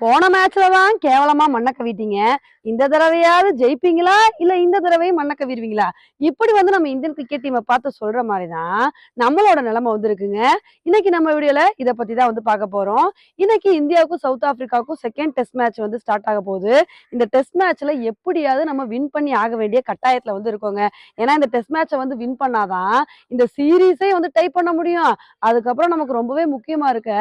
போன மேட்ச்ல தான் கேவலமா மண்ணை கவிட்டீங்க. இந்த தடவையாவது ஜெயிப்பீங்களா? இல்ல இந்த தடவையும் மண்ண கவிடுவீங்களா இப்படி வந்து நம்ம இந்தியன் கிரிக்கெட் டீமை பார்த்து சொல்ற மாதிரி தான் நம்மளோட நிலைமை வந்திருக்குங்க இன்னைக்கு நம்ம வீடியோல இதை பத்தி தான் வந்து பார்க்க போறோம். இன்னைக்கு இந்தியாவுக்கும் சவுத் ஆப்பிரிக்காவுக்கும் செகண்ட் டெஸ்ட் மேட்ச் வந்து ஸ்டார்ட் ஆக போகுது. இந்த டெஸ்ட் மேட்ச்ல எப்படியாவது நம்ம வின் பண்ணி ஆக வேண்டிய கட்டாயத்துல வந்து இருக்கோங்க. ஏன்னா இந்த டெஸ்ட் மேட்சை வந்து வின் பண்ணாதான் இந்த சீரீஸே வந்து டைப் பண்ண முடியும். அதுக்கப்புறம் நமக்கு ரொம்பவே முக்கியமா இருக்க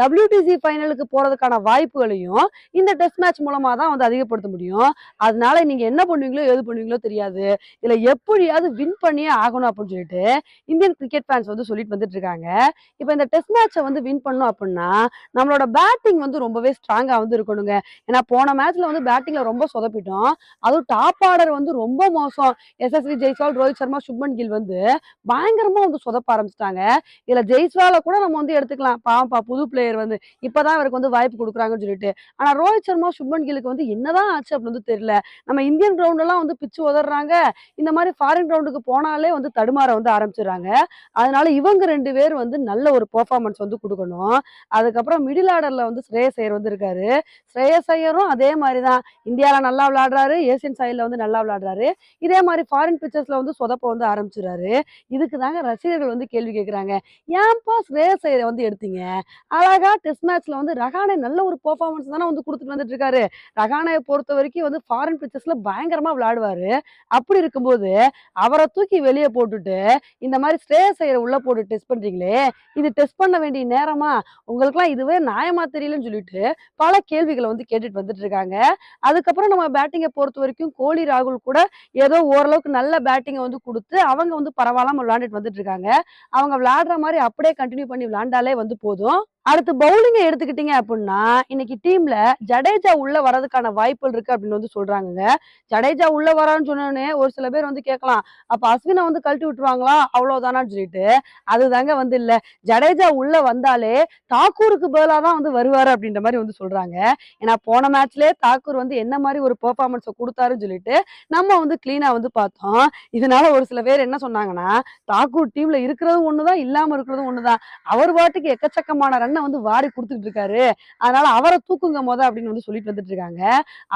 டபிள்யூடிசி ஃபைனலுக்கு போறதுக்கான வாய்ப்புகளையும் இந்த டெஸ்ட் மேட்ச் மூலமா தான் வந்து அதிகப்படுத்த முடியும். அதனால நீங்க என்ன பண்ணுவீங்களோ எது பண்ணுவீங்களோ தெரியாது. இதுல எப்படியாவது வின் பண்ணியே ஆகணும் அப்படின்னு சொல்லிட்டு இந்தியன் கிரிக்கெட் ஃபேன்ஸ் வந்து சொல்லிட்டு வந்துட்டு இருக்காங்க. இப்போ இந்த டெஸ்ட் மேட்சை வந்து வின் பண்ணும் அப்படின்னா நம்மளோட பேட்டிங் வந்து ரொம்பவே ஸ்ட்ராங்கா வந்து இருக்கணுங்க. ஏன்னா போன மேட்ச்ல வந்து பேட்டிங்ல ரொம்ப சொதப்பிட்டோம். அதுவும் டாப் ஆர்டர் வந்து ரொம்ப மோசம். எஸ்எஸ்வி ஜெய்ஸ்வால் ரோஹித் சர்மா சுப்மன் கில் வந்து பயங்கரமா வந்து சொதப்ப ஆரம்பிச்சிட்டாங்க. இதுல ஜெய்ஸ்வால கூட நம்ம வந்து எடுத்துக்கலாம். பாவப்பா புது பிளேயர் வந்து. இப்பதான் அவருக்கு வந்து வாய்ப்பு கொடுக்குறாங்கன்னு சொல்லிட்டு. ஆனா ரோஹித் சர்மா சுப்மன் கில்லுக்கு வந்து என்னதான் ஆச்சு அப்படின்னு வந்து தெரியல. நம்ம இந்தியன் கிரவுண்டெல்லாம் வந்து பிச்சு உதறாங்க இந்த மாதிரி ஃபாரின் கிரவுண்டுக்கு போனாலே வந்து தடுமாற வந்து ஆரம்பிச்சிடுறாங்க. அதனால இவங்க ரெண்டு பேர் வந்து நல்ல ஒரு பெர்ஃபார்மன்ஸ் வந்து கொடுக்கணும். அதுக்கப்புறம் மிடில் ஆர்டரில் வந்து ஸ்ரேயஸ் ஐயர் வந்து இருக்காரு. ஸ்ரேயஸ் ஐயரும் அதே மாதிரி தான் இந்தியாவில் நல்லா விளையாடுறாரு. ஏசியன் சைடில் வந்து நல்லா விளையாடுறாரு. இதே மாதிரி ஃபாரின் பிக்சர்ஸில் வந்து சொதப்ப வந்து ஆரம்பிச்சிடுறாரு. இதுக்கு தாங்க ரசிகர்கள் வந்து கேள்வி கேட்குறாங்க ஏன்பா ஸ்ரேயஸ் ஐயரை வந்து எடுத்தீங்க? அழகா டெஸ்ட் மேட்ச்ல வந்து ரஹானே நல்ல ஒரு பெர்ஃபார்மன்ஸ் தானே வந்து கொடுத்துட்டு வந்துட்டு இருக்காரு. ரஹானையை பொறுத்த வரைக்கும் வந்து ஃபாரின் பிக்சர்ஸ்ல பயங்கரமா விளையாடுவாரு. அப்படி இருக்கும்போது அவரை தூக்கி வெளியே போட்டுட்டு இந்த மாதிரி ஸ்டே செய்யற உள்ள போட்டு டெஸ்ட் பண்றீங்களே இது டெஸ்ட் பண்ண வேண்டிய நேரமா? உங்களுக்குலாம் இதுவே நியாயமா தெரியலன்னு சொல்லிட்டு பல கேள்விகளை வந்து கேட்டுட்டு வந்துட்டு இருக்காங்க அதுக்கப்புறம் நம்ம பேட்டிங்கை பொறுத்த வரைக்கும் கோலி ராகுல் கூட ஏதோ ஓரளவுக்கு நல்ல பேட்டிங்கை வந்து கொடுத்து அவங்க வந்து பரவாயில்லாம விளையாண்டுட்டு வந்துட்டு இருக்காங்க அவங்க விளையாடுற மாதிரி அப்படியே கண்டினியூ பண்ணி விளையாண்டாலே வந்து போதும். அடுத்து பவுலிங்கை எடுத்துக்கிட்டீங்க அப்படின்னா இன்னைக்கு டீம்ல ஜடேஜா உள்ள வரதுக்கான வாய்ப்புகள் இருக்கு அப்படின்னு வந்து சொல்றாங்கங்க. ஜடேஜா உள்ள வரான்னு சொன்னோடனே ஒரு சில பேர் வந்து கேட்கலாம் அப்ப அஸ்வினை வந்து கழட்டி விட்டுருவாங்களா? அவ்வளவுதானான்னு சொல்லிட்டு. அதுதாங்க வந்து இல்ல. ஜடேஜா உள்ள வந்தாலே தாக்கூருக்கு பதிலாக தான் வந்து வருவாரு அப்படின்ற மாதிரி வந்து சொல்றாங்க. ஏன்னா போன மேட்ச்லயே தாக்கூர் வந்து என்ன மாதிரி ஒரு பெர்ஃபார்மன்ஸை கொடுத்தாருன்னு சொல்லிட்டு நம்ம வந்து கிளீனா வந்து பார்த்தோம். இதனால ஒரு சில பேர் என்ன சொன்னாங்கன்னா தாக்கூர் டீம்ல இருக்கிறதும் ஒண்ணுதான் இல்லாம இருக்கிறதும் ஒண்ணுதான். அவர் பாட்டுக்கு எக்கச்சக்கமான ரன் அண்ணன் வந்து வாரி கொடுத்துட்டு இருக்காரு. அதனால அவரை தூக்குங்க மொத அப்படின்னு வந்து சொல்லிட்டு வந்துட்டு இருக்காங்க.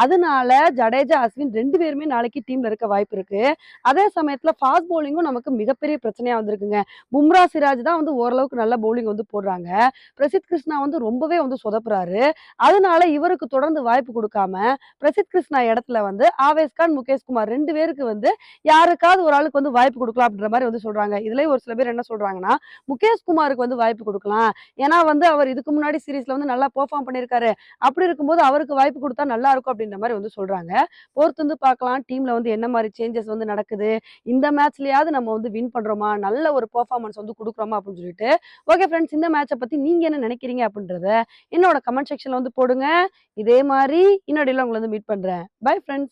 அதனால ஜடேஜா அஸ்வின் ரெண்டு பேருமே நாளைக்கு டீம்ல இருக்க வாய்ப்பு இருக்கு. அதே சமயத்துல ஃபாஸ்ட் பவுலிங்கும் நமக்கு மிகப்பெரிய பிரச்சனையா வந்திருக்குங்க. பும்ரா சிராஜ் தான் வந்து ஓரளவுக்கு நல்ல பவுலிங் வந்து போடுறாங்க. பிரசித் கிருஷ்ணா வந்து ரொம்பவே வந்து சொதப்புறாரு. அதனால இவருக்கு தொடர்ந்து வாய்ப்பு கொடுக்காம பிரசித் கிருஷ்ணா இடத்துல வந்து ஆவேஸ் கான் முகேஷ் குமார் ரெண்டு பேருக்கு வந்து யாருக்காவது ஒரு ஆளுக்கு வந்து வாய்ப்பு கொடுக்கலாம் அப்படின்ற மாதிரி வந்து சொல்றாங்க. இதுல ஒரு சில பேர் என்ன சொல்றாங்கன்னா முகேஷ் குமாருக்கு வந்து வாய்ப்பு கொடுக்கலாம். ஏன்னா வந்து அவர் இதுக்கு முன்னாடி சீரீஸ்ல வந்து நல்லா பெர்ஃபார்ம் பண்ணியிருக்காரு அப்படி இருக்கும்போது அவருக்கு வாய்ப்பு கொடுத்தா நல்லா இருக்கும் அப்படின்ற மாதிரி வந்து சொல்றாங்க. பொறுத்து வந்து பார்க்கலாம். டீம்ல வந்து என்ன மாதிரி சேஞ்சஸ் வந்து நடக்குது? இந்த மேட்ச்லயாவது நம்ம வந்து வின் பண்றோமா? நல்ல ஒரு பெர்ஃபார்மன்ஸ் வந்து கொடுக்குறோமா? அப்படின்னு சொல்லிட்டு. ஓகே ஃப்ரெண்ட்ஸ் இந்த மேட்சை பத்தி நீங்க என்ன நினைக்கிறீங்க அப்படின்றத என்னோட கமெண்ட் செக்ஷன்ல வந்து போடுங்க. இதே மாதிரி இன்னொடையில உங்களை வந்து மீட் பண்றேன். Bye friends